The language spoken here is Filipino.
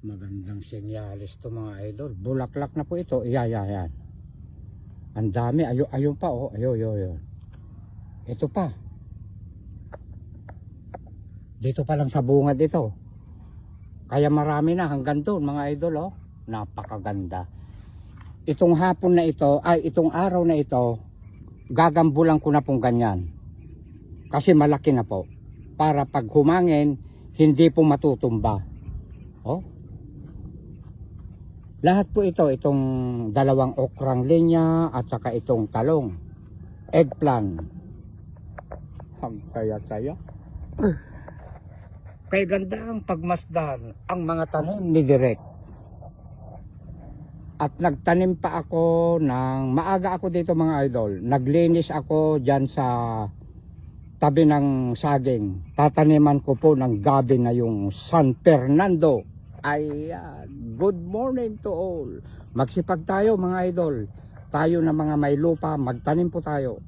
Magandang senyalis to mga idol. Bulaklak na po ito. Iya, iya. Ang dami. Ayo, ayun pa oh. Ayo, ayo, ayo. Ito pa. Dito pa lang sa bungad ito. Kaya marami na hanggang doon mga idol oh. Napakaganda. Itong hapon na ito, ay itong araw na ito, gagambulan ko na pong ganyan. Kasi malaki na po. Para pag humangin, hindi po matutumba. Oh. Lahat po ito, itong dalawang okrang linya at saka itong talong. Eggplant. Ang saya-saya. Kaya ganda ang pagmasdan ang mga tanim ni Direk. At nagtanim pa ako ng maaga ako dito mga idol. Naglinis ako diyan sa tabi ng saging. Tataniman ko po ng gabi na yung San Fernando. Ayan. Good morning to all. Magsipag tayo mga idol. Tayo na mga may lupa, magtanim po tayo.